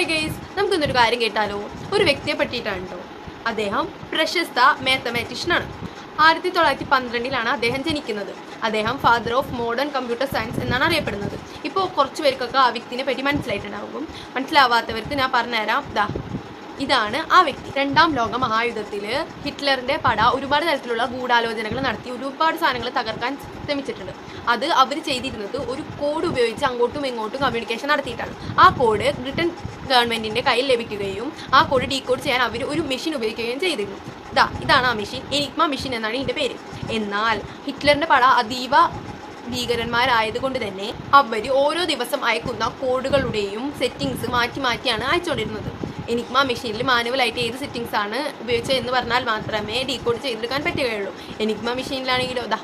Hi guys നമുക്കിന്നൊരു കാര്യം കേട്ടാലോ? ഒരു വ്യക്തിയെ പറ്റിയിട്ടാണ് അദ്ദേഹം പ്രശസ്ത മാത്തമാറ്റീഷ്യനാണ് ആയിരത്തി തൊള്ളായിരത്തി പന്ത്രണ്ടിലാണ് അദ്ദേഹം ജനിക്കുന്നത്. അദ്ദേഹം father of modern computer science എന്നാണ് അറിയപ്പെടുന്നത്. ഇപ്പോൾ കുറച്ച് പേർക്കൊക്കെ ആ വ്യക്തിനെ പറ്റി മനസ്സിലായിട്ടുണ്ടാകും മനസ്സിലാവാത്തവർക്ക് ഞാൻ പറഞ്ഞുതരാം. ദാ ഇതാണ് ആ വ്യക്തി. രണ്ടാം ലോക മഹായുദ്ധത്തിൽ ഹിറ്റ്ലറിന്റെ പട ഒരുപാട് തരത്തിലുള്ള ഗൂഢാലോചനകൾ നടത്തി ഒരുപാട് സാധനങ്ങൾ തകർക്കാൻ ശ്രമിച്ചിട്ടുണ്ട്. അത് അവർ ചെയ്തിരുന്നത് ഒരു കോഡ് ഉപയോഗിച്ച് അങ്ങോട്ടും ഇങ്ങോട്ടും കമ്മ്യൂണിക്കേഷൻ നടത്തിയിട്ടാണ്. ആ കോഡ് ബ്രിട്ടൻ ഗവൺമെന്റിന്റെ കയ്യിൽ ലഭിക്കുകയും ആ കോഡ് ഡീകോഡ് ചെയ്യാൻ അവർ ഒരു മെഷീൻ ഉപയോഗിക്കുകയും ചെയ്തിരുന്നു. ഇതാ ഇതാണ് ആ മെഷീൻ. എനിക്മ മെഷീൻ എന്നാണ് ഇതിന്റെ പേര്. എന്നാൽ ഹിറ്റ്ലറിന്റെ പട അതീവ ഭീകരന്മാരായതുകൊണ്ട് തന്നെ അവർ ഓരോ ദിവസം അയക്കുന്ന കോഡുകളുടെയും സെറ്റിങ്സ് മാറ്റി മാറ്റിയാണ് അയച്ചുകൊണ്ടിരുന്നത്. എനിക്മ മെഷീനിൽ മാനുവലായിട്ട് ഏത് സെറ്റിങ്സ് ആണ് ഉപയോഗിച്ചത് എന്ന് പറഞ്ഞാൽ മാത്രമേ ഡീകോഡ് ചെയ്തെടുക്കാൻ പറ്റുകയുള്ളൂ. എനിക്മ മെഷീനിലാണെങ്കിലോ ദാ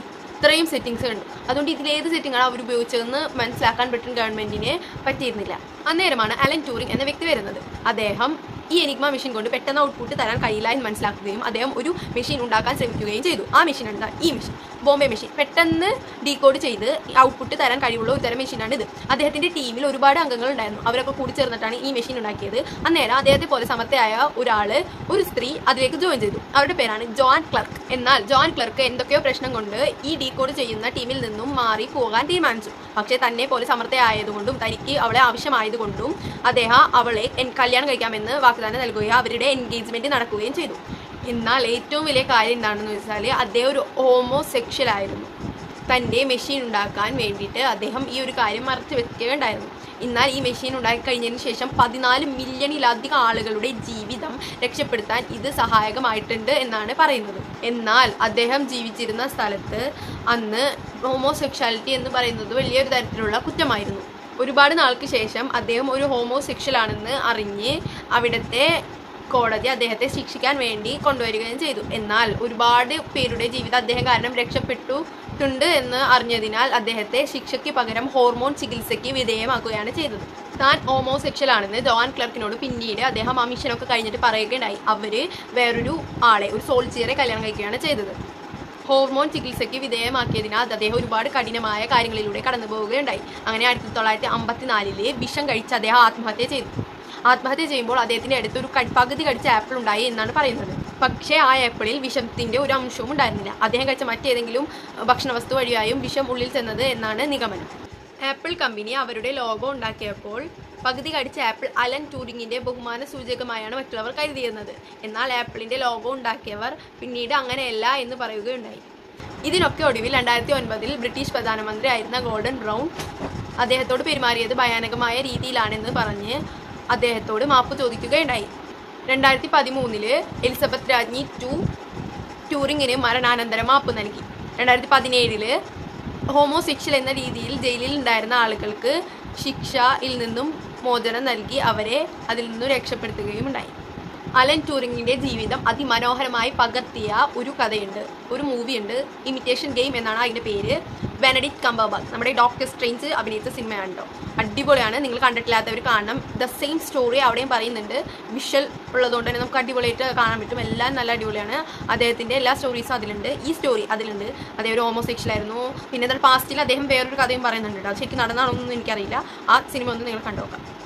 ഇത്രയും സെറ്റിങ്സ് ഉണ്ട് അതുകൊണ്ട് ഇതിൽ ഏത് സെറ്റിംഗാണ് അവർ ഉപയോഗിച്ചതെന്ന് മനസ്സിലാക്കാൻ ബ്രിട്ടൻ ഗവൺമെന്റിനെ പറ്റിയിരുന്നില്ല. അന്നേരമാണ് അലൻ ടൂറിംഗ് എന്ന വ്യക്തി വരുന്നത്. അദ്ദേഹം ഈ എനിഗ്മ മെഷീൻ കൊണ്ട് പെട്ടെന്ന് ഔട്ട്പുട്ട് തരാൻ കഴിയില്ല എന്ന് മനസ്സിലാക്കുകയും അദ്ദേഹം ഒരു മെഷീൻ ഉണ്ടാക്കാൻ ശ്രമിക്കുകയും ചെയ്തു. ആ മെഷീൻ എന്താ ഈ മെഷീൻ ബോംബെ മെഷീൻ പെട്ടെന്ന് ഡീകോഡ് ചെയ്ത് ഔട്ട്പുട്ട് തരാൻ കഴിവുള്ള ഒരു തരം മെഷീനാണ് ഇത്. അദ്ദേഹത്തിന്റെ ടീമിൽ ഒരുപാട് അംഗങ്ങൾ ഉണ്ടായിരുന്നു. അവരൊക്കെ കൂടി ചേർന്നിട്ടാണ് ഈ മെഷീൻ ഉണ്ടാക്കിയത്. അന്നേരം അദ്ദേഹത്തെ പോലെ സമർത്ഥയായ ഒരാൾ ഒരു സ്ത്രീ അതിലേക്ക് ജോയിൻ ചെയ്തു. അവരുടെ പേരാണ് ജോൺ ക്ലർക്ക്. എന്നാൽ ജോൺ ക്ലർക്ക് എന്തൊക്കെയോ പ്രശ്നം കൊണ്ട് ഈ ഡീകോഡ് ചെയ്യുന്ന ടീമിൽ നിന്നും മാറി പോകാൻ തീരുമാനിച്ചു. പക്ഷേ തന്നെ പോലെ സമർത്ഥയായതുകൊണ്ടും തനിക്ക് അവളെ ആവശ്യമായതുകൊണ്ടും അദ്ദേഹം അവളെ കല്യാണം കഴിക്കാമെന്ന് വാഗ്ദാനം നൽകുകയും അവരുടെ എൻഗേജ്മെന്റ് നടക്കുകയും ചെയ്തു. എന്നാൽ ഏറ്റവും വലിയ കാര്യം എന്താണെന്ന് വെച്ചാൽ അദ്ദേഹം ഒരു ഹോമോസെക്ഷൽ ആയിരുന്നു. തന്റെ മെഷീൻ ഉണ്ടാക്കാൻ വേണ്ടിയിട്ട് അദ്ദേഹം ഈ ഒരു കാര്യം മറച്ചു വെക്കുകയുണ്ടായിരുന്നു എന്നാൽ ഈ മെഷീൻ ഉണ്ടാക്കി കഴിഞ്ഞതിന് ശേഷം പതിനാല് മില്യണിലധികം ആളുകളുടെ ജീവിതം രക്ഷപ്പെടുത്താൻ ഇത് സഹായകമായിട്ടുണ്ട് എന്നാണ് പറയുന്നത്. എന്നാൽ അദ്ദേഹം ജീവിച്ചിരുന്ന സ്ഥലത്ത് അന്ന് ഹോമോസെക്ഷാലിറ്റി എന്ന് പറയുന്നത് വലിയൊരു തരത്തിലുള്ള കുറ്റമായിരുന്നു. ഒരുപാട് നാൾക്ക് ശേഷം അദ്ദേഹം ഒരു ഹോമോസെക്ഷലാണെന്ന് അറിഞ്ഞ് അവിടുത്തെ കോടതി അദ്ദേഹത്തെ ശിക്ഷിക്കാൻ വേണ്ടി കൊണ്ടുവരികയും ചെയ്തു. എന്നാൽ ഒരുപാട് പേരുടെ ജീവിതം അദ്ദേഹം കാരണം രക്ഷപ്പെട്ടിട്ടുണ്ട് എന്ന് അറിഞ്ഞതിനാൽ അദ്ദേഹത്തെ ശിക്ഷയ്ക്ക് പകരം ഹോർമോൺ ചികിത്സയ്ക്ക് വിധേയമാക്കുകയാണ് ചെയ്തത്. താൻ ഹോമോസെക്ഷൽ ആണെന്ന് ജോൺ ക്ലർക്കിനോട് പിന്നീട് അദ്ദേഹം ആ മിഷനൊക്കെ കഴിഞ്ഞിട്ട് പറയുകയുണ്ടായി. അവർ വേറൊരു ആളെ ഒരു സോൾജിയറെ കല്യാണം കഴിക്കുകയാണ് ചെയ്തത്. ഹോർമോൺ ചികിത്സയ്ക്ക് വിധേയമാക്കിയതിനാൽ അദ്ദേഹം ഒരുപാട് കഠിനമായ കാര്യങ്ങളിലൂടെ കടന്നു പോവുകയുണ്ടായി. അങ്ങനെ ആയിരത്തി തൊള്ളായിരത്തി അമ്പത്തിനാലിൽ വിഷം കഴിച്ച് അദ്ദേഹം ആത്മഹത്യ ചെയ്തു. ആത്മഹത്യ ചെയ്യുമ്പോൾ അദ്ദേഹത്തിന്റെ അടുത്ത് ഒരു പകുതി കടിച്ച ആപ്പിൾ ഉണ്ടായി എന്നാണ് പറയുന്നത്. പക്ഷേ ആ ആപ്പിളിൽ വിഷത്തിന്റെ ഒരു അംശവും ഉണ്ടായിരുന്നില്ല. അദ്ദേഹം കഴിച്ച മറ്റേതെങ്കിലും ഭക്ഷണ ഭക്ഷണവസ്തു വഴിയായും വിഷം ഉള്ളിൽ ചെന്നത് എന്നാണ് നിഗമനം. ആപ്പിൾ കമ്പനി അവരുടെ ലോഗോ ഉണ്ടാക്കിയപ്പോൾ പകുതി കടിച്ച ആപ്പിൾ അലൻ ടൂറിങ്ങിന്റെ ബഹുമാന സൂചകമായാണ് മറ്റുള്ളവർ കരുതിയിരുന്നത്. എന്നാൽ ആപ്പിളിന്റെ ലോഗോ ഉണ്ടാക്കിയവർ പിന്നീട് അങ്ങനെയല്ല എന്ന് പറയുകയുണ്ടായി. ഇതിനൊക്കെ ഒടുവിൽ രണ്ടായിരത്തി ഒൻപതിൽ ബ്രിട്ടീഷ് പ്രധാനമന്ത്രി ആയിരുന്ന ഗോൾഡൻ ബ്രൗൺ അദ്ദേഹത്തോട് പെരുമാറിയത് ഭയാനകമായ രീതിയിലാണെന്ന് പറഞ്ഞ് അദ്ദേഹത്തോട് മാപ്പ് ചോദിക്കുകയുണ്ടായി. രണ്ടായിരത്തി പതിമൂന്നിൽ എലിസബത്ത് രാജ്ഞി ടു ടൂറിങ്ങിന് മരണാനന്തര മാപ്പ് നൽകി. രണ്ടായിരത്തി പതിനേഴിൽ ഹോമോസെക്ഷൽ എന്ന രീതിയിൽ ജയിലിൽ ഉണ്ടായിരുന്ന ആളുകൾക്ക് ശിക്ഷയിൽ നിന്നും മോചനം നൽകി അവരെ അതിൽ നിന്നും രക്ഷപ്പെടുത്തുകയും ഉണ്ടായി. അലൻ ടൂറിങ്ങിന്റെ ജീവിതം അതിമനോഹരമായി പകർത്തിയ ഒരു കഥയുണ്ട് ഒരു മൂവിയുണ്ട് ഇമിറ്റേഷൻ ഗെയിം എന്നാണ് അതിന്റെ പേര്. ബെനഡിക്ട് കംബർബാഗ് നമ്മുടെ ഡോക്ടർ സ്ട്രെയിൻസ് അഭിനയിച്ച സിനിമയാണ് കേട്ടോ അടിപൊളിയാണ്. നിങ്ങൾ കണ്ടിട്ടില്ലാത്തവർ കാണണം. ദ സെയിം സ്റ്റോറി അവിടെയും പറയുന്നുണ്ട്. വിഷ്വൽ ഉള്ളതുകൊണ്ട് തന്നെ നമുക്ക് അടിപൊളിയായിട്ട് കാണാൻ പറ്റും. എല്ലാം നല്ല അടിപൊളിയാണ്. അദ്ദേഹത്തിന്റെ എല്ലാ സ്റ്റോറീസും അതിലുണ്ട്. ഈ സ്റ്റോറി അതിലുണ്ട്. അദ്ദേഹം ഒരു ഹോമോസെക്ഷൽ ആയിരുന്നു. പിന്നെ എന്നാൽ പാസ്റ്റിൽ അദ്ദേഹം വേറൊരു കഥയും പറയുന്നുണ്ട് അത് ശരിക്കും നടന്നാണോന്നൊന്നും എനിക്കറിയില്ല. ആ സിനിമ ഒന്ന് നിങ്ങൾ കണ്ടുനോക്കാം